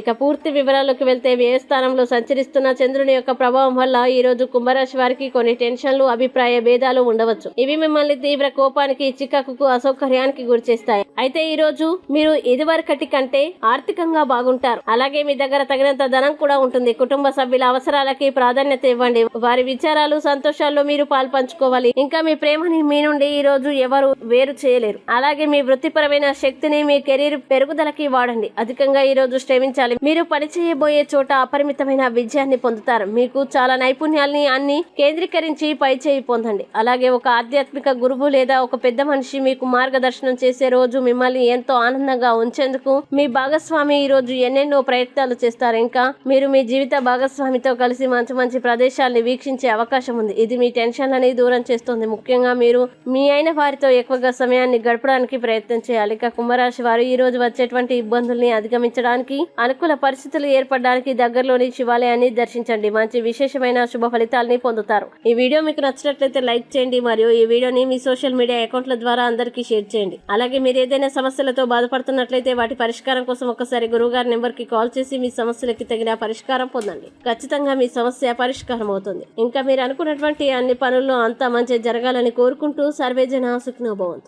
ఇక పూర్తి వివరాల్లోకి వెళ్తే వ్యయ స్థానంలో సంచరిస్తున్న చంద్రుని యొక్క ప్రభావం వల్ల ఈ రోజు కుంభరాశి వారికి కొన్ని టెన్షన్లు అభిప్రాయ భేదాలు ఉండవచ్చు. ఇవి మిమ్మల్ని తీవ్ర కోపానికి చికాకుకు అసౌకర్యానికి గురిచేస్తాయి అయితే ఈ రోజు మీరు ఇదివరకటి కంటే ఆర్థికంగా బాగుంటారు. అలాగే మీ దగ్గర తగినంత ధనం కూడా ఉంటుంది. కుటుంబ సభ్యుల అవసరాలకి ప్రాధాన్యత ఇవ్వండి. వారి విచారాలు సంతోషాల్లో మీరు పాల్పంచుకోవాలి. ఇంకా మీ ప్రేమని మీ నుండి ఈ రోజు ఎవరు వేరు చేయలేరు. అలాగే మీ వృత్తిపరమైన శక్తిని మీ కెరీర్ పెరుగుదలకి వాడండి. అధికంగా ఈ రోజు శ్రమించాలి మీరు పని చేయబోయే చోట అపరిమితమైన విజయాన్ని పొందుతారు. మీకు చాలా నైపుణ్యాల్ని అన్ని కేంద్రీకరించి పై చేయి పొందండి. అలాగే ఒక ఆధ్యాత్మిక గురువు లేదా ఒక పెద్ద మనిషి మీకు మార్గదర్శనం చేసే రోజు మిమ్మల్ని ఎంతో ఆనందంగా ఉంచేందుకు మీ భాగస్వామి ఈ రోజు ఎన్నెన్నో ప్రయత్నాలు చేస్తారు. ఇంకా మీరు మీ జీవిత భాగస్వామితో కలిసి మంచి మంచి ప్రదేశాల్ని వీక్షించే అవకాశం ఉంది. ఇది మీ టెన్షన్లని దూరం చేస్తుంది. ముఖ్యంగా మీరు మీ అయిన వారితో ఎక్కువగా సమయాన్ని గడపడానికి ప్రయత్నం చేయాలి. ఇక కుంభరాశి వారు ఈ రోజు వచ్చేటువంటి ఇబ్బందుల్ని అధిగమించడానికి అనుకూల పరిస్థితులు ఏర్పడడానికి దగ్గరలోని శివాలయాన్ని దర్శించండి. మంచి విశేషమైన శుభ ఫలితాలని పొందుతారు. ఈ వీడియో మీకు నచ్చినట్లయితే లైక్ చేయండి మరియు ఈ వీడియోని మీ సోషల్ మీడియా అకౌంట్ల ద్వారా అందరికీ షేర్ చేయండి. అలాగే మీరు ఏదైనా సమస్యలతో బాధపడుతున్నట్లయితే వాటి పరిష్కారం కోసం ఒకసారి గురువుగారి నెంబర్కి కాల్ చేసి మీ సమస్యలకి తగిన పరిష్కారం పొందండి. ఖచ్చితంగా మీ సమస్య పరిష్కారం అవుతుంది. ఇంకా మీరు అనుకున్నటువంటి అన్ని పనుల్లో అంతా మంచి జరగాలని కోరుకుంటూ సర్వేజన సుఖ్నోభవంతు.